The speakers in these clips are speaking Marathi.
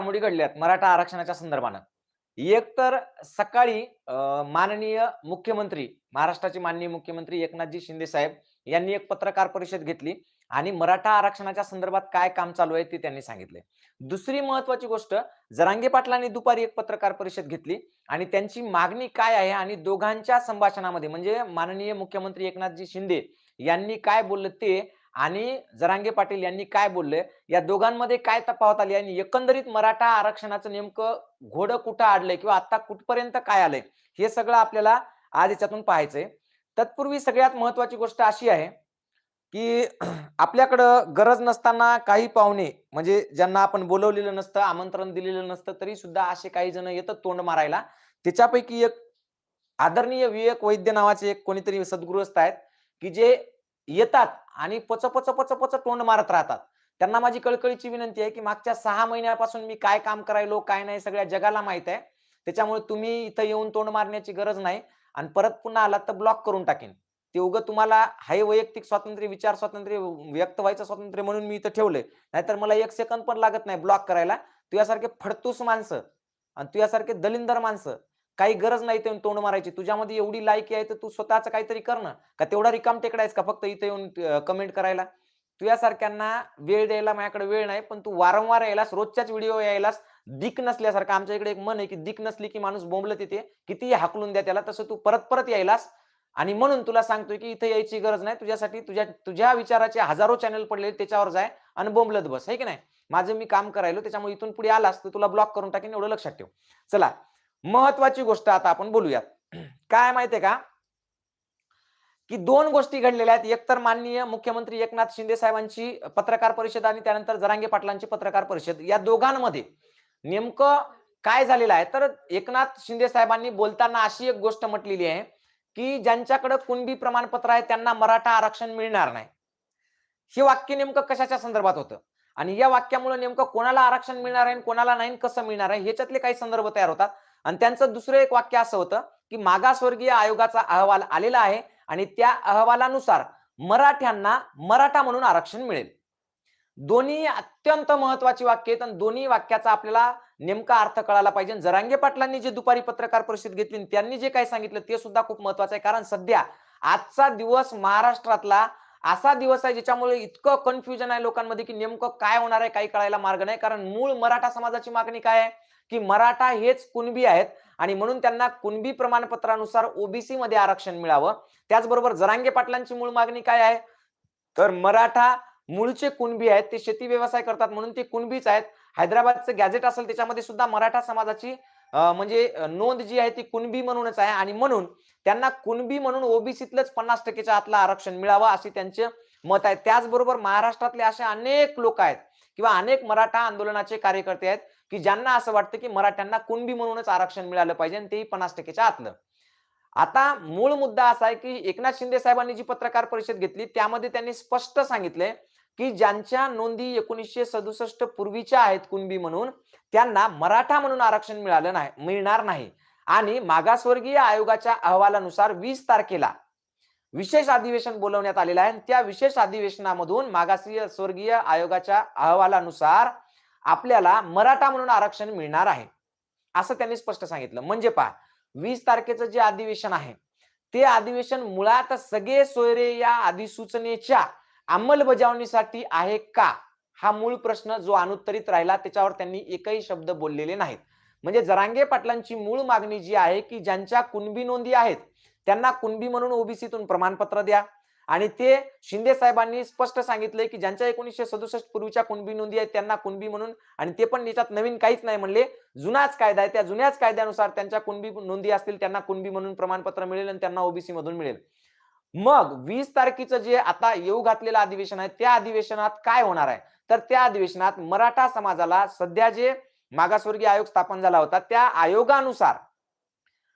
घडामोडी घडल्यात मराठा आरक्षणाच्या संदर्भानं. एक तर सकाळी माननीय मुख्यमंत्री महाराष्ट्राचे माननीय मुख्यमंत्री एकनाथजी शिंदे साहेब यांनी एक पत्रकार परिषद घेतली आणि मराठा आरक्षणाच्या संदर्भात काय काम चालू आहे ते त्यांनी सांगितले. दुसरी महत्वाची गोष्ट जरांगे पाटलांनी दुपारी एक पत्रकार परिषद घेतली आणि त्यांची मागणी काय आहे आणि दोघांच्या संभाषणामध्ये म्हणजे माननीय मुख्यमंत्री एकनाथजी शिंदे यांनी काय बोललं ते आणि जरांगे पाटील यांनी काय बोलले? या दोघांमध्ये काय तफावत आली? आणि एकंदरीत मराठा आरक्षणाचं नेमकं घोडं कुठं आडलंय किंवा आता कुठपर्यंत काय आलंय? हे सगळं आपल्याला आज याच्यातून पाहायचंय. तत्पूर्वी सगळ्यात महत्वाची गोष्ट अशी आहे की आपल्याकडं गरज नसताना काही पाहुणे म्हणजे ज्यांना आपण बोलवलेलं नसतं आमंत्रण दिलेलं नसतं तरी सुद्धा असे काही जण येतात तोंड मारायला. त्याच्यापैकी एक आदरणीय विवेक वैद्य नावाचे एक कोणीतरी सद्गृहस्थ आहेत की जे येतात आणि पच पच पच पच तोंड मारत राहतात. त्यांना माझी कळकळीची विनंती आहे की मागच्या सहा महिन्यापासून मी काय काम करायलो काय नाही सगळ्या जगाला माहीत आहे. त्याच्यामुळे तुम्ही इथं येऊन तोंड मारण्याची गरज नाही. आणि परत पुन्हा आलात तर ब्लॉक करून टाकेन. ते उगं तुम्हाला हाय वैयक्तिक स्वातंत्र्य विचार स्वातंत्र्य व्यक्त व्हायचं स्वातंत्र्य म्हणून मी इथं ठेवलंय. नाहीतर मला एक सेकंद पण लागत नाही ब्लॉक करायला. तुझ्यासारखे फडतूस माणसं आणि तुझ्यासारखे दलिंदर माणसं काही गरज नाही ते तोंड मारायची. तुझ्यामध्ये एवढी लायकी आहे तर तू स्वतःच काहीतरी कर ना. का तेवढा रिकाम टेकडायस का फक्त इथे येऊन कमेंट करायला? तुझ्यासारख्यांना वेळ द्यायला माझ्याकडे वेळ नाही पण तू वारंवार यायलास रोजच्याच व्हिडिओ यायलास दिक नसल्यासारखं. आमच्या इकडे एक मन आहे की दिक नसली की माणूस बोंबलं तिथे कितीही हाकलून द्या त्याला तसं तू परत परत यायलास. आणि म्हणून तुला सांगतोय की इथे यायची गरज नाही. तुझ्यासाठी तुझ्या तुझ्या विचाराचे हजारो चॅनल पडले त्याच्यावर जाय आणि बोंबलत बस. आहे की नाही? माझं मी काम करायलो त्याच्यामुळे इथून पुढे आलास तर तुला ब्लॉक करून टाकेन एवढं लक्षात ठेव. चला महत्वाची गोष्ट आता आपण बोलूयात. काय माहितीये का? की दोन गोष्टी घडलेल्या आहेत. एकतर माननीय मुख्यमंत्री एकनाथ शिंदे साहेबांची पत्रकार परिषद आणि त्यानंतर जरांगे पाटलांची पत्रकार परिषद. या दोघांमध्ये नेमकं काय झालेलं आहे? तर एकनाथ शिंदे साहेबांनी बोलताना अशी एक गोष्ट म्हटलेली आहे की ज्यांच्याकडे कुणबी प्रमाणपत्र आहे त्यांना मराठा आरक्षण मिळणार नाही. हे वाक्य नेमकं कशाच्या संदर्भात होतं? आणि या वाक्यामुळे नेमकं कोणाला आरक्षण मिळणार आहे आणि कोणाला नाही कसं मिळणार आहे? ह्याच्यातले काही संदर्भ तयार होतात. आणि त्यांचं दुसरं एक वाक्य असं होतं की मागासवर्गीय आयोगाचा अहवाल आलेला आहे आणि त्या अहवालानुसार मराठ्यांना मराठा म्हणून आरक्षण मिळेल. दोन्ही अत्यंत महत्वाची वाक्य आहेत आणि दोन्ही वाक्याचा आपल्याला नेमका अर्थ कळाला पाहिजे. जरांगे पाटलांनी जे दुपारी पत्रकार परिषद घेतली त्यांनी जे काही सांगितलं ते सुद्धा खूप महत्वाचं आहे. कारण सध्या आजचा दिवस महाराष्ट्रातला असा दिवस आहे ज्याच्यामुळे इतकं कन्फ्युजन आहे लोकांमध्ये की नेमकं काय होणार आहे काही कळायला मार्ग नाही. कारण मूळ मराठा समाजाची मागणी काय आहे? की मराठा हेच कुणबी आहेत. आणि म्हणून त्यांना कुणबी प्रमाणपत्रानुसार ओबीसी मध्ये आरक्षण मिळावं. त्याचबरोबर जरांगे पाटलांची मूळ मागणी काय आहे? तर मराठा मूळचे कुणबी आहेत ते शेती व्यवसाय करतात म्हणून ते कुणबीच आहेत. हैदराबादचं गॅझेट असेल त्याच्यामध्ये सुद्धा मराठा समाजाची म्हणजे नोंद जी आहे ती कुणबी म्हणूनच आहे. आणि म्हणून त्यांना कुणबी म्हणून ओबीसीतलंच पन्नास टक्केच्या आतलं आरक्षण मिळावं असे त्यांचे मत आहे. त्याचबरोबर महाराष्ट्रातले असे अनेक लोक आहेत किंवा अनेक मराठा आंदोलनाचे कार्यकर्ते आहेत. की ज्यांना असं वाटतं की मराठ्यांना कुणबी म्हणूनच आरक्षण मिळालं पाहिजे आणि तेही पन्नास टक्केच्या आतलं. आता मूळ मुद्दा असा आहे की एकनाथ शिंदे साहेबांनी जी पत्रकार परिषद घेतली त्यामध्ये त्यांनी स्पष्ट सांगितले की ज्यांच्या नोंदी एकोणीसशे सदुसष्ट पूर्वीच्या आहेत कुणबी म्हणून त्यांना मराठा म्हणून आरक्षण मिळालं नाही मिळणार नाही. आणि मागासवर्गीय आयोगाच्या अहवालानुसार वीस तारखेला विशेष अधिवेशन बोलवण्यात आलेलं आहे त्या विशेष अधिवेशनामधून मागासवर्गीय स्वर्गीय आयोगाच्या अहवालानुसार आपल्याला मराठा म्हणून आरक्षण मिळणार आहे. असं त्यांनी स्पष्ट सांगितलं. म्हणजे पहा वीस तारखेचं जे अधिवेशन आहे ते अधिवेशन मुळात सगळे सोयरे या अधिसूचनेच्या अंमलबजावणीसाठी आहे का? हा मूळ प्रश्न जो अनुत्तरित राहिला त्याच्यावर त्यांनी एकही शब्द बोललेले नाहीत. म्हणजे जरांगे पाटलांची मूळ मागणी जी आहे की ज्यांच्या कुणबी नोंदी आहेत त्यांना कुणबी म्हणून ओबीसीतून प्रमाणपत्र द्या. आणि ते शिंदे साहेबांनी स्पष्ट सांगितलंय की ज्यांच्या एकोणीसशे सदुसष्ट पूर्वीच्या कुणबी नोंदी आहेत त्यांना कुणबी म्हणून. आणि ते पण याच्यात नवीन काहीच नाही म्हणले. जुनाच कायदा आहे त्या जुन्याच कायद्यानुसार त्यांच्या कुणबी नोंदी असतील त्यांना कुणबी म्हणून प्रमाणपत्र मिळेल आणि त्यांना ओबीसी मधून मिळेल. मग वीस तारखेचं जे आता येऊ घातलेलं अधिवेशन आहे त्या अधिवेशनात काय होणार आहे? तर त्या अधिवेशनात मराठा समाजाला सध्या जे मागासवर्गीय आयोग स्थापन झाला होता त्या आयोगानुसार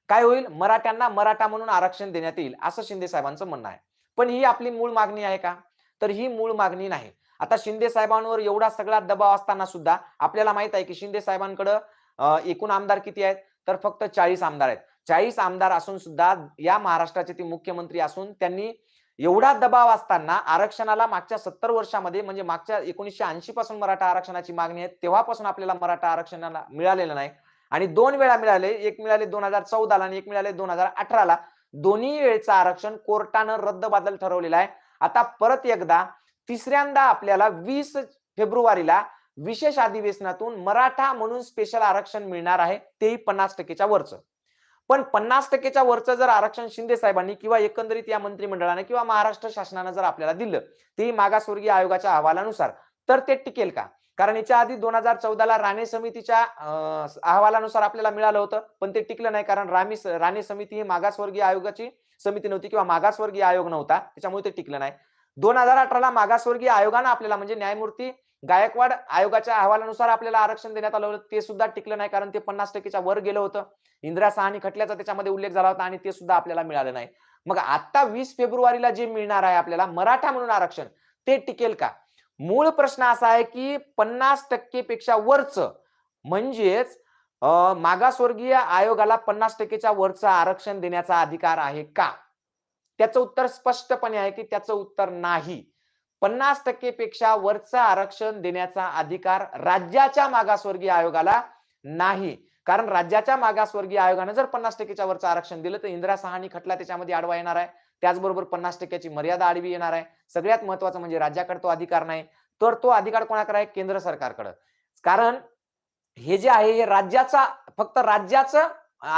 काय होईल? मराठ्यांना मराठा म्हणून आरक्षण देण्यात येईल असं शिंदे साहेबांचं म्हणणं आहे. पण ही आपली मूळ मागणी आहे का? तर ही मूळ मागणी नाही. आता शिंदे साहेबांवर एवढा सगळा दबाव असताना सुद्धा आपल्याला माहीत आहे की शिंदे साहेबांकडं एकूण आमदार किती आहेत? तर फक्त चाळीस आमदार आहेत. चाळीस आमदार असून सुद्धा या महाराष्ट्राचे ते मुख्यमंत्री असून त्यांनी एवढा दबाव असताना आरक्षणाला मागच्या सत्तर वर्षामध्ये म्हणजे मागच्या एकोणीसशे ऐंशी पासून मराठा आरक्षणाची मागणी आहे तेव्हापासून आपल्याला मराठा आरक्षणाला मिळालेलं नाही. आणि दोन वेळा मिळाले एक मिळाले दोन हजार चौदाला आणि एक मिळाले दोन हजार अठराला. दोन्ही वेळेचं आरक्षण कोर्टानं रद्द बादल ठरवलेलं आहे. आता परत एकदा तिसऱ्यांदा आपल्याला वीस फेब्रुवारीला विशेष अधिवेशनातून मराठा म्हणून स्पेशल आरक्षण मिळणार आहे तेही पन्नास टक्केच्या वरचं. पण पन्नास टक्केच्या वरचं जर आरक्षण शिंदे साहेबांनी किंवा एकंदरीत या मंत्रिमंडळाने किंवा महाराष्ट्र शासनानं जर आपल्याला दिलं तेही मागासवर्गीय आयोगाच्या अहवालानुसार तर ते टिकेल का? कारण याच्या आधी दोन हजार चौदाला राणे समितीच्या अहवालानुसार आपल्याला मिळालं होतं पण ते टिकलं नाही कारण रामी राणे समिती ही मागासवर्गीय आयोगाची समिती नव्हती किंवा मागासवर्गीय आयोग नव्हता त्याच्यामुळे ते टिकलं नाही. दोन हजार अठराला मागासवर्गीय आयोगानं आपल्याला म्हणजे न्यायमूर्ती गायकवाड आयोगाच्या अहवालानुसार आपल्याला आरक्षण देण्यात आलं होतं ते सुद्धा टिकलं नाही कारण ते पन्नास टक्केच्या वर गेलं होतं. इंदिरा सहानी खटल्याचा त्याच्यामध्ये उल्लेख झाला होता आणि ते सुद्धा आपल्याला मिळालं नाही. मग आता वीस फेब्रुवारीला जे मिळणार आहे आपल्याला मराठा म्हणून आरक्षण ते टिकेल का? मूळ प्रश्न असा आहे की पन्नास टक्केपेक्षा वरच म्हणजेच मागासवर्गीय आयोगाला पन्नास टक्केच्या वरचं आरक्षण देण्याचा अधिकार आहे का? त्याचं उत्तर स्पष्टपणे आहे की त्याचं उत्तर नाही. पन्नास टक्केपेक्षा वरचं आरक्षण देण्याचा अधिकार राज्याच्या मागासवर्गीय आयोगाला नाही. कारण राज्याच्या मागासवर्गीय आयोगानं जर पन्नास टक्केच्या वरचं आरक्षण दिलं तर इंदिरा सहानी खटला त्याच्यामध्ये आडवा येणार आहे. त्याचबरोबर पन्नास टक्क्याची मर्यादा आडवी येणार आहे. सगळ्यात महत्वाचं म्हणजे राज्याकडे तो अधिकार नाही. तर तो अधिकार कोणाकडे आहे? केंद्र सरकारकडे. कारण हे जे आहे हे राज्याचा फक्त राज्याचं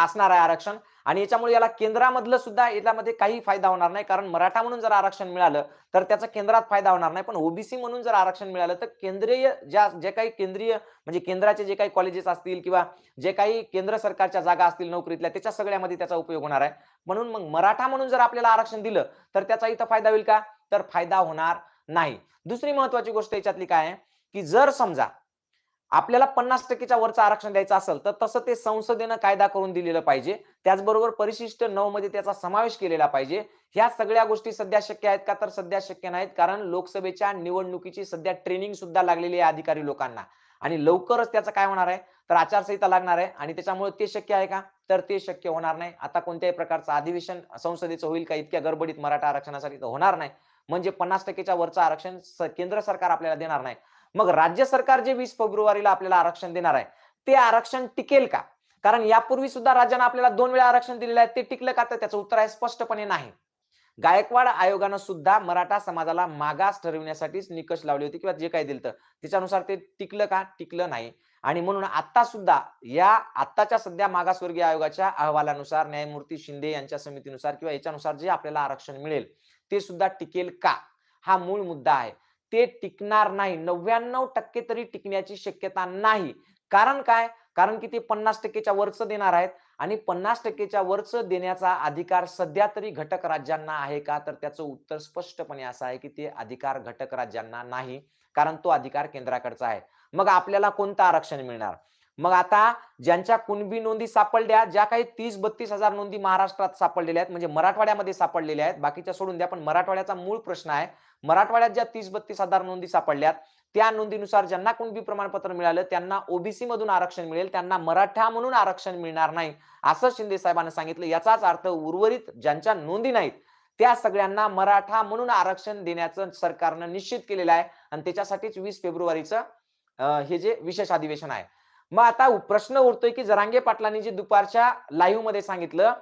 असणार आहे आरक्षण. आणि याच्यामुळे याला केंद्रामधलं सुद्धा याच्यामध्ये काही फायदा होणार नाही. कारण मराठा म्हणून जर आरक्षण मिळालं तर त्याचा केंद्रात फायदा होणार नाही. पण ओबीसी म्हणून जर आरक्षण मिळालं तर केंद्रीय ज्या जे काही केंद्रीय म्हणजे केंद्राचे जे काही कॉलेजेस असतील किंवा जे काही केंद्र सरकारच्या जागा असतील नोकरीतल्या त्याच्या सगळ्यामध्ये त्याचा उपयोग होणार आहे. म्हणून मग मराठा म्हणून जर आपल्याला आरक्षण दिलं तर त्याचा इथं फायदा होईल का? तर फायदा होणार नाही. दुसरी महत्वाची गोष्ट याच्यातली काय आहे? की जर समजा आपल्याला पन्नास टक्केच्या वरचं आरक्षण द्यायचं असेल तर तसं ते संसदेनं कायदा करून दिलेलं पाहिजे. त्याचबरोबर परिशिष्ट नऊ मध्ये त्याचा समावेश केलेला पाहिजे. ह्या सगळ्या गोष्टी सध्या शक्य आहेत का? तर सध्या शक्य नाहीत कारण लोकसभेच्या निवडणुकीची सध्या ट्रेनिंग सुद्धा लागलेली आहे अधिकारी लोकांना. आणि लवकरच त्याचं काय होणार आहे? तर आचारसंहिता लागणार आहे आणि त्याच्यामुळे ते शक्य आहे का? तर ते शक्य होणार नाही. आता कोणत्याही प्रकारचं अधिवेशन संसदेचं होईल का? इतक्या गडबडीत मराठा आरक्षणासाठी तर होणार नाही. म्हणजे पन्नास टक्केच्या वरचं आरक्षण केंद्र सरकार आपल्याला देणार नाही. मग राज्य सरकार जे वीस फेब्रुवारीला आपल्याला आरक्षण देणार आहे ते आरक्षण टिकेल का? कारण यापूर्वी सुद्धा राज्यानं आपल्याला दोन वेळा आरक्षण दिलेलं आहे ते टिकलं का? तर त्याचं उत्तर आहे स्पष्टपणे नाही. गायकवाड आयोगानं सुद्धा मराठा समाजाला मागास ठरविण्यासाठीच निकष लावले होते किंवा जे काही दिलं त्याच्यानुसार ते टिकलं का? टिकलं नाही. आणि म्हणून आता सुद्धा या आत्ताच्या सध्या मागासवर्गीय आयोगाच्या अहवालानुसार न्यायमूर्ती शिंदे यांच्या समितीनुसार किंवा याच्यानुसार जे आपल्याला आरक्षण मिळेल ते सुद्धा टिकेल का? हा मूळ मुद्दा आहे. ते टिकणार नाही. नव्याण्णव टक्के तरी टिकण्याची शक्यता नाही. कारण काय? कारण की ते पन्नास टक्केच्या वरच देणार आहेत आणि पन्नास टक्केच्या वरच देण्याचा अधिकार सध्या तरी घटक राज्यांना आहे का? तर त्याचं उत्तर स्पष्टपणे असं आहे की ते अधिकार घटक राज्यांना नाही. कारण तो अधिकार केंद्राकडचा आहे. मग आपल्याला कोणतं आरक्षण मिळणार? मग आता ज्यांच्या कुणबी नोंदी सापडल्या ज्या काही तीस बत्तीस हजार नोंदी महाराष्ट्रात सापडलेल्या आहेत म्हणजे मराठवाड्यामध्ये सापडलेल्या आहेत बाकीच्या सोडून द्या पण मराठवाड्याचा मूळ प्रश्न आहे मराठवाड्यात ज्या तीस बत्तीस हजार नोंदी सापडल्यात त्या नोंदीनुसार ज्यांना कुणबी प्रमाणपत्र मिळालं त्यांना ओबीसी मधून आरक्षण मिळेल त्यांना मराठा म्हणून आरक्षण मिळणार नाही असं शिंदे साहेबांना सांगितलं. याचाच अर्थ उर्वरित ज्यांच्या नोंदी नाहीत त्या सगळ्यांना मराठा म्हणून आरक्षण देण्याचं सरकारनं निश्चित केलेलं आहे आणि त्याच्यासाठीच वीस फेब्रुवारीचं हे जे विशेष अधिवेशन आहे. मग आता प्रश्न उरतोय की जरांगे पाटलांनी जे दुपारच्या लाईव्हमध्ये सांगितलं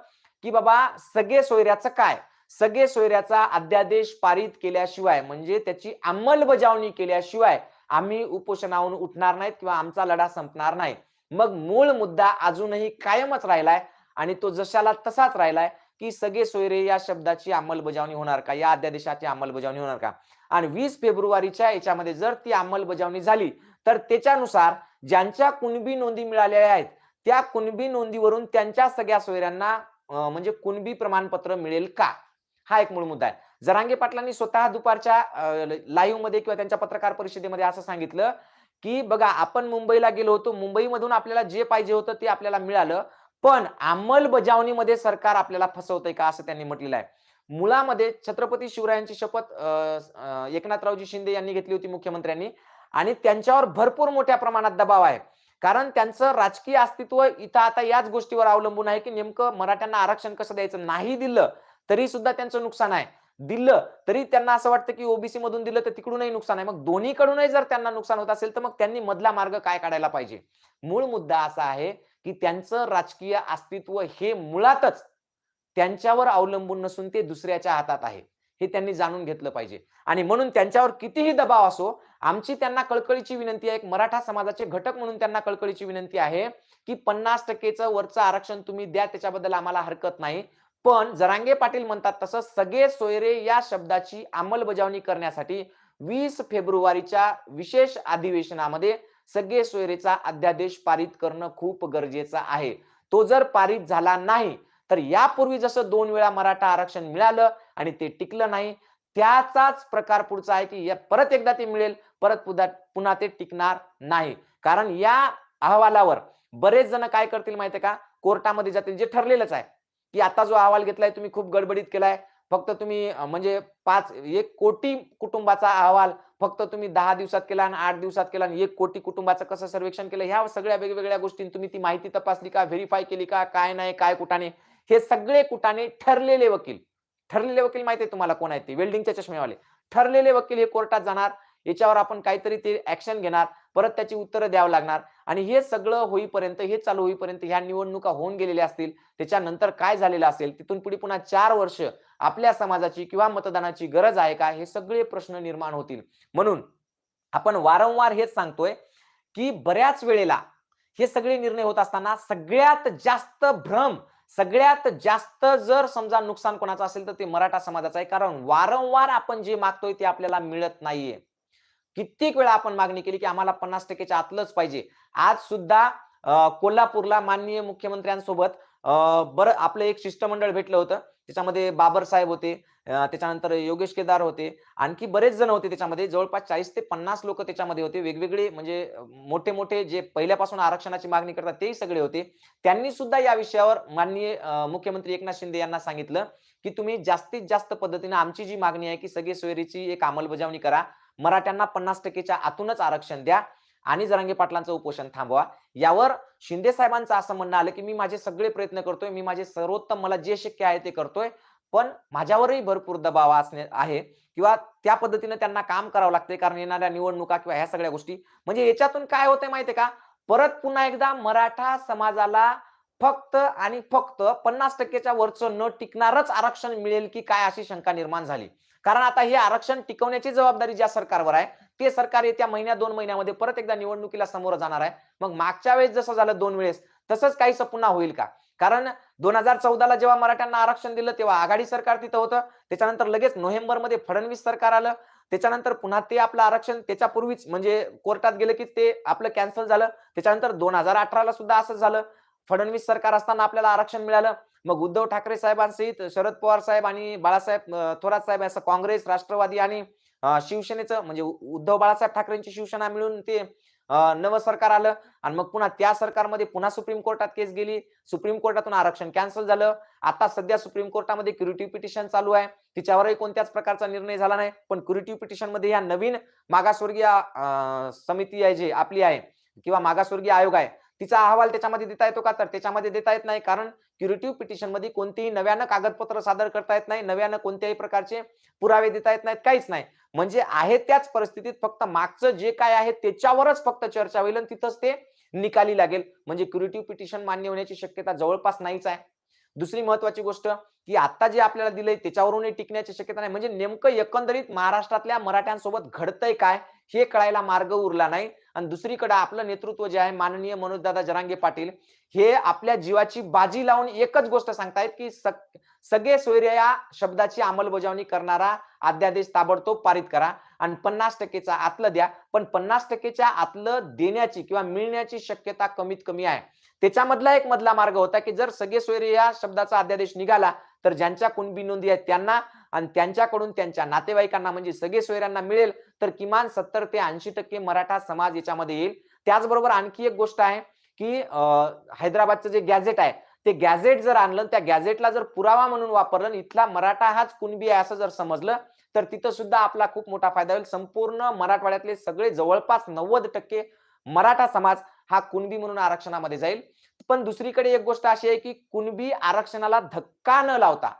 की बाबा सगळे सोयऱ्याचं काय? सगळे सोयऱ्याचा अध्यादेश पारित केल्याशिवाय म्हणजे त्याची अंमलबजावणी केल्याशिवाय आम्ही उपोषणावरून उठणार नाहीत किंवा आमचा लढा संपणार नाही. मग मूळ मुद्दा अजूनही कायमच राहिलाय आणि तो जशाला तसाच राहिलाय की सगळे सोयरे या शब्दाची अंमलबजावणी होणार का? या अध्यादेशाची अंमलबजावणी होणार का? आणि वीस फेब्रुवारीच्या याच्यामध्ये जर ती अंमलबजावणी झाली तर त्याच्यानुसार ज्यांच्या कुणबी नोंदी मिळालेल्या आहेत त्या कुणबी नोंदीवरून त्यांच्या सगळ्या सोयऱ्यांना म्हणजे कुणबी प्रमाणपत्र मिळेल का? हा एक मूळ मुद्दा आहे. जरांगे पाटलांनी स्वतः दुपारच्या लाईव्हमध्ये किंवा त्यांच्या पत्रकार परिषदेमध्ये असं सांगितलं की बघा आपण मुंबईला गेलो होतो. मुंबईमधून आपल्याला जे पाहिजे होतं ते आपल्याला मिळालं. पण अंमलबजावणीमध्ये सरकार आपल्याला फसवतंय का? असं त्यांनी म्हटलेलं आहे. मुळामध्ये छत्रपती शिवरायांची शपथ एकनाथरावजी शिंदे यांनी घेतली होती मुख्यमंत्र्यांनी. आणि त्यांच्यावर भरपूर मोठ्या प्रमाणात दबाव आहे. कारण त्यांचं राजकीय अस्तित्व इथं आता याच गोष्टीवर अवलंबून आहे की नेमकं मराठ्यांना आरक्षण कसं द्यायचं? नाही दिलं तरी सुद्धा त्यांचं नुकसान आहे. दिलं तरी त्यांना असं वाटतं की ओबीसी मधून दिलं तर तिकडूनही नुकसान आहे. मग दोन्हीकडूनही जर त्यांना नुकसान होत असेल तर मग त्यांनी मधला मार्ग काय काढायला पाहिजे? मूळ मुद्दा असा आहे की त्यांचं राजकीय अस्तित्व हे मुळातच त्यांच्यावर अवलंबून नसून ते दुसऱ्याच्या हातात आहे. हे त्यांनी जाणून घेतलं पाहिजे. आणि म्हणून त्यांच्यावर कितीही दबाव असो आमची त्यांना कळकळीची विनंती आहे एक मराठा समाजाचे घटक म्हणून त्यांना कळकळीची विनंती आहे की पन्नास टक्केचं वरचं आरक्षण तुम्ही द्या त्याच्याबद्दल आम्हाला हरकत नाही. पण जरांगे पाटील म्हणतात तसं सगळे सोयरे या शब्दाची अंमलबजावणी करण्यासाठी वीस फेब्रुवारीच्या विशेष अधिवेशनामध्ये सगळे सोयरेचा अध्यादेश पारित करणं खूप गरजेचं आहे. तो जर पारित झाला नाही तर यापूर्वी जसं दोन वेळा मराठा आरक्षण मिळालं आणि ते टिकलं नाही त्याचाच प्रकार पुढचा आहे की या- परत एकदा ते मिळेल परत पुन्हा पुन्हा ते टिकणार नाही. कारण या अहवालावर बरेच जण काय करतील माहितीये का? कोर्टामध्ये जातील जे ठरलेलंच आहे की आता जो अहवाल घेतलाय तुम्ही खूप गडबडीत केलाय. फक्त तुम्ही म्हणजे पाच एक कोटी कुटुंबाचा अहवाल फक्त तुम्ही दहा दिवसात केला आणि आठ दिवसात केला आणि एक कोटी कुटुंबाचं कसं सर्वेक्षण केलं ह्या सगळ्या वेगवेगळ्या गोष्टी तुम्ही ती माहिती तपासली का? व्हेरीफाय केली का? काय नाही काय कुठाने? हे सगळे कुटाने ठरलेले वकील. ठरलेले वकील माहिती आहे तुम्हाला कोण आहेत ते? वेल्डिंगच्या चष्मेवाले ठरलेले वकील हे कोर्टात जाणार याच्यावर आपण काहीतरी ते ऍक्शन घेणार परत त्याची उत्तरं द्यावं लागणार. आणि हे सगळं होईपर्यंत हे चालू होईपर्यंत ह्या निवडणुका होऊन गेलेल्या असतील त्याच्यानंतर काय झालेलं असेल तिथून पुढे पुन्हा चार वर्ष आपल्या समाजाची किंवा मतदानाची गरज आहे का हे सगळे प्रश्न निर्माण होतील. म्हणून आपण वारंवार हेच सांगतोय की बऱ्याच वेळेला हे सगळे निर्णय होत असताना सगळ्यात जास्त भ्रम सगळ्यात जास्त जर समजा नुकसान कोणाचं असेल तर ते मराठा समाजाचं आहे. कारण वारंवार आपण जे मागतोय ते आपल्याला मिळत नाहीये. कित्येक वेळा आपण मागणी केली की आम्हाला पन्नास टक्केच्या आतलंच पाहिजे. आज सुद्धा कोल्हापूरला माननीय मुख्यमंत्र्यांसोबत अं, बरं आपलं एक शिष्टमंडळ भेटलं होतं. त्याच्यामध्ये बाबर साहेब होते त्याच्यानंतर योगेश केदार होते. आणखी बरेच जण होते त्याच्यामध्ये. जवळपास चाळीस ते पन्नास लोक त्याच्यामध्ये होते. वेगवेगळे म्हणजे मोठे मोठे जे पहिल्यापासून आरक्षणाची मागणी करतात तेही सगळे होते. त्यांनी सुद्धा या विषयावर माननीय मुख्यमंत्री एकनाथ शिंदे यांना सांगितलं की तुम्ही जास्तीत जास्त पद्धतीने आमची जी मागणी आहे की सगळे सोयरीची एक अंमलबजावणी करा. मराठ्यांना पन्नास टक्केच्या आतूनच आरक्षण द्या. आणि जरांगे पाटलांचं उपोषण थांबवा. यावर शिंदे साहेबांचं असं म्हणणं आलं की मी माझे सगळे प्रयत्न करतोय मी माझे सर्वोत्तम मला जे शक्य आहे ते करतोय पण माझ्यावरही भरपूर दबाव असणे आहे किंवा त्या पद्धतीने त्यांना काम करावं लागते कारण येणाऱ्या निवडणुका किंवा ह्या सगळ्या गोष्टी. म्हणजे याच्यातून काय होतंय माहितीये का? परत पुन्हा एकदा मराठा समाजाला फक्त आणि फक्त पन्नास टक्केच्या वरचं न टिकणारच आरक्षण मिळेल की काय अशी शंका निर्माण झाली. कारण आता हे आरक्षण टिकवण्याची जबाबदारी ज्या सरकारवर आहे ते सरकार येत्या महिन्या दोन महिन्यामध्ये परत एकदा निवडणुकीला समोर जाणार आहे. मग मागच्या वेळेस जसं झालं दोन वेळेस तसंच काहीच पुन्हा होईल का? कारण दोन हजार चौदाला जेव्हा मराठ्यांना आरक्षण दिलं तेव्हा आघाडी सरकार तिथं होतं. त्याच्यानंतर लगेच नोव्हेंबरमध्ये फडणवीस सरकार आलं. त्याच्यानंतर पुन्हा ते आपलं आरक्षण त्याच्यापूर्वीच म्हणजे कोर्टात गेलं की ते आपलं कॅन्सल झालं. त्याच्यानंतर दोन हजार अठराला सुद्धा असंच झालं. फडणवीस सरकार असताना आपल्याला आरक्षण मिळालं. मग उद्धव ठाकरे साहेबांसहित शरद पवार साहेब आणि बाळासाहेब थोरात साहेब असं काँग्रेस राष्ट्रवादी आणि शिवसेनेचं म्हणजे उद्धव बाळासाहेब ठाकरेंची शिवसेना मिळून ते नवं सरकार आलं. आणि मग पुन्हा त्या सरकारमध्ये पुन्हा सुप्रीम कोर्टात केस गेली. सुप्रीम कोर्टातून आरक्षण कॅन्सल झालं. आता सध्या सुप्रीम कोर्टामध्ये क्युरिटिव्ह पिटिशन चालू आहे. तिच्यावरही कोणत्याच प्रकारचा निर्णय झाला नाही. पण क्युरिटिव्ह पिटिशनमध्ये या नवीन मागासवर्गीय समिती आहे जी आपली आहे किंवा मागासवर्गीय आयोग आहे. तिचा अहवाल त्याच्यामध्ये देता येतो का? तर त्याच्यामध्ये देता येत नाही. कारण क्युरेटिव्ह पिटिशनमध्ये कोणतीही नव्यानं कागदपत्र सादर करता येत नाही. नव्यानं कोणत्याही प्रकारचे पुरावे देता येत नाहीत. काहीच नाही. म्हणजे आहे त्याच परिस्थितीत फक्त मागचं जे काय आहे त्याच्यावरच फक्त चर्चा होईल आणि तिथंच ते निकाली लागेल. म्हणजे क्युरेटिव्ह पिटिशन मान्य होण्याची शक्यता जवळपास नाहीच आहे. दुसरी महत्वाची गोष्ट की आता जे आपल्याला दिलंय त्याच्यावरूनही टिकण्याची शक्यता नाही. म्हणजे नेमकं एकंदरीत महाराष्ट्रातल्या मराठ्यांसोबत घडतंय काय हे कळायला मार्ग उरला नाही. आणि दुसरीकडे आपलं नेतृत्व जे आहे माननीय मनोजदादा जरांगे पाटील हे आपल्या जीवाची बाजी लावून एकच गोष्ट सांगतायत की सगळे सोयरे या शब्दाची अंमलबजावणी करणारा अध्यादेश ताबडतोब पारित करा आणि पन्नास टक्केचा आतलं द्या. पण पन्नास टक्केच्या आतलं देण्याची किंवा मिळण्याची शक्यता कमीत कमी आहे. त्याच्यामधला एक मधला मार्ग होता की जर सगळे सोयरे या शब्दाचा अध्यादेश निघाला तर ज्यांच्या कुणबी नोंदी आहेत त्यांना आणि त्यांच्याकडून त्यांच्या नातेवाईकांना म्हणजे सगळे सोयऱ्यांना मिळेल तर किमान सत्तर ते ऐंशी टक्के मराठा समाज याच्यामध्ये येईल. त्याचबरोबर आणखी एक गोष्ट आहे की हैदराबादचं जे गॅझेट आहे ते गॅझेट जर आणलं त्या गॅझेटला जर पुरावा म्हणून वापरलं इथला मराठा हाच कुणबी आहे असं जर समजलं तर तिथं सुद्धा आपला खूप मोठा फायदा होईल. संपूर्ण मराठवाड्यातले सगळे जवळपास नव्वद टक्के मराठा समाज हा कुणबी म्हणून आरक्षणामध्ये जाईल. पण दुसरीकडे एक गोष्ट अशी आहे की कुणबी आरक्षणाला धक्का न लावता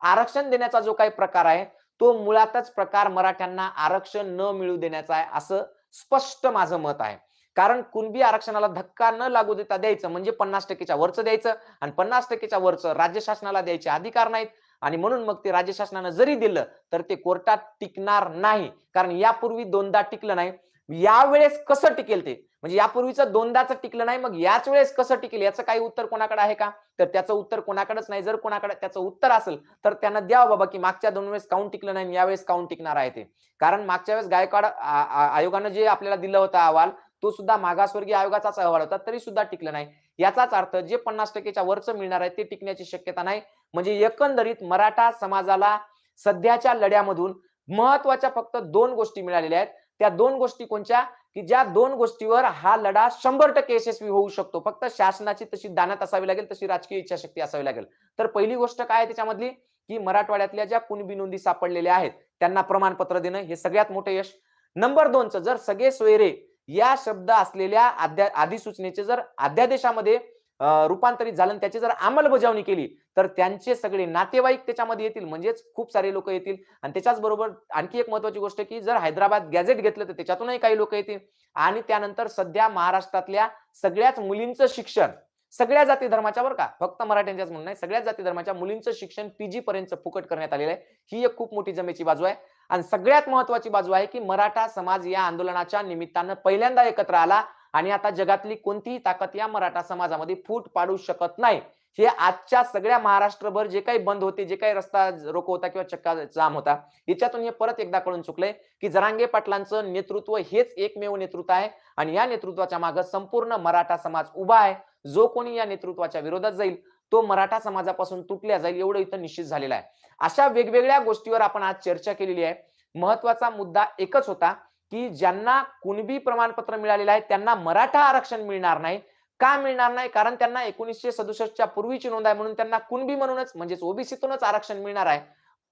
आरक्षण देण्याचा जो काही प्रकार आहे तो मुळातच प्रकार मराठ्यांना आरक्षण न मिळू देण्याचा आहे असं स्पष्ट माझं मत आहे. कारण कुणबी आरक्षणाला धक्का न लागू देता द्यायचं म्हणजे पन्नास टक्केच्या वरचं द्यायचं आणि पन्नास टक्केच्या वरचं राज्य शासनाला द्यायचे अधिकार नाहीत आणि म्हणून मग ते राज्य शासनानं जरी दिलं तर ते कोर्टात टिकणार नाही. कारण यापूर्वी दोनदा टिकलं नाही. यावेळेस कसं टिकेल ते? म्हणजे यापूर्वीचं दोनदाच टिकलं नाही मग याच वेळेस कसं टिकेल? याचं काही उत्तर कोणाकडे आहे का? तर त्याचं उत्तर कोणाकडेच नाही. जर कोणाकडे त्याचं उत्तर असेल तर त्यांना द्यावं बाबा की मागच्या दोन वेळेस काउंट टिकलं नाही यावेळेस काउंट टिकणार आहे ते. कारण मागच्या वेळेस गायकवाड आयोगानं जे आपल्याला दिलं होतं अहवाल तो सुद्धा मागासवर्गीय आयोगाचाच अहवाल होता तरी सुद्धा टिकलं नाही. याचाच अर्थ जे पन्नास टक्केच्या वरचं मिळणार आहे ते टिकण्याची शक्यता नाही. म्हणजे एकंदरीत मराठा समाजाला सध्याच्या लढ्यामधून महत्त्वाच्या फक्त दोन गोष्टी मिळालेल्या आहेत. त्या दोन गोष्टी कोणत्या? की ज्या दोन गोष्टीवर हा लढा शंभर टक्के यशस्वी होऊ शकतो. फक्त शासनाची तशी दानात असावी लागेल तशी राजकीय इच्छाशक्ती असावी लागेल. तर पहिली गोष्ट काय आहे त्याच्यामधली? की मराठवाड्यातल्या ज्या कुणबी नोंदी सापडलेल्या आहेत त्यांना प्रमाणपत्र देणं हे सगळ्यात मोठं यश. नंबर दोनचं जर सगळे सोयरे या शब्द असलेल्या अध्या अधिसूचनेचे जर अध्यादेशामध्ये रूपांतरित झालं आणि त्याची जर अंमलबजावणी केली तर त्यांचे सगळे नातेवाईक त्याच्यामध्ये येतील म्हणजेच खूप सारे लोक येतील. आणि त्याच्याच बरोबर आणखी एक महत्वाची गोष्ट की जर हैदराबाद गॅझेट घेतलं तर त्याच्यातूनही काही लोक येतील. आणि त्यानंतर सध्या महाराष्ट्रातल्या सगळ्याच मुलींचं शिक्षण सगळ्या जाती धर्माच्या बरं का फक्त मराठ्यांच्याच म्हणून नाही सगळ्याच जाती धर्माच्या मुलींचं शिक्षण पीजी पर्यंत फुकट करण्यात आलेलं आहे. ही एक खूप मोठी जमेची बाजू आहे. आणि सगळ्यात महत्वाची बाजू आहे की मराठा समाज या आंदोलनाच्या निमित्तानं पहिल्यांदा एकत्र आला आणि आता जगातली कोणतीही ताकद या मराठा समाजामध्ये फूट पाडू शकत नाही. हे आजच्या सगळ्या महाराष्ट्रभर जे काही बंद होते जे काही रस्ता रोको होता किंवा चक्का जाम होता याच्यातून हे परत एकदा कळून चुकलंय की जरांगे पाटलांचं नेतृत्व हेच एकमेव नेतृत्व आहे आणि या नेतृत्वाच्या मागे संपूर्ण मराठा समाज उभा आहे. जो कोणी या नेतृत्वाच्या विरोधात जाईल तो मराठा समाजापासून तुटल्या जाईल एवढं इथं निश्चित झालेलं आहे. अशा वेगवेगळ्या गोष्टीवर आपण आज चर्चा केलेली आहे. महत्त्वाचा मुद्दा एकच होता की ज्यांना कुणबी प्रमाणपत्र मिळालेलं आहे त्यांना मराठा आरक्षण मिळणार नाही. का मिळणार नाही? कारण त्यांना एकोणीसशे सदुसष्टच्या पूर्वीची नोंद आहे म्हणून त्यांना कुणबी म्हणूनच म्हणजेच ओबीसीतूनच आरक्षण मिळणार आहे.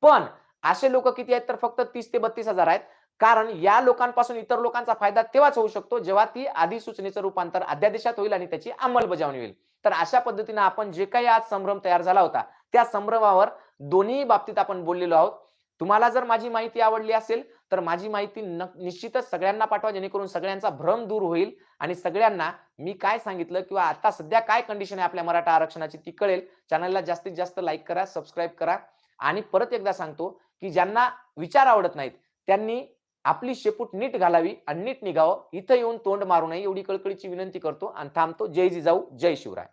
पण असे लोक किती आहेत तर फक्त तीस ते बत्तीस हजार आहेत. कारण या लोकांपासून इतर लोकांचा फायदा तेव्हाच होऊ शकतो जेव्हा ती अधिसूचनेचं रूपांतर अध्यादेशात होईल आणि त्याची अंमलबजावणी होईल. तर अशा पद्धतीने आपण जे काही आज संभ्रम तयार झाला होता त्या संभ्रमावर दोन्ही बाबतीत आपण बोललेलो आहोत. तुम्हाला जर माझी माहिती आवडली असेल तर माझी माहिती निश्चितच सगळ्यांना पाठवा जेणेकरून सगळ्यांचा भ्रम दूर होईल आणि सगळ्यांना मी काय सांगितलं किंवा आता सध्या काय कंडिशन आहे आपल्या मराठा आरक्षणाची ती कळेल. चॅनलला जास्तीत जास्त लाईक करा सबस्क्राईब करा आणि परत एकदा सांगतो की ज्यांना विचार आवडत नाहीत त्यांनी आपली शेपूट नीट घालावी आणि नीट निघावं. इथं येऊन तोंड मारू नये एवढी कळकळीची विनंती करतो आणि थांबतो. जय जिजाऊ जय शिवराय.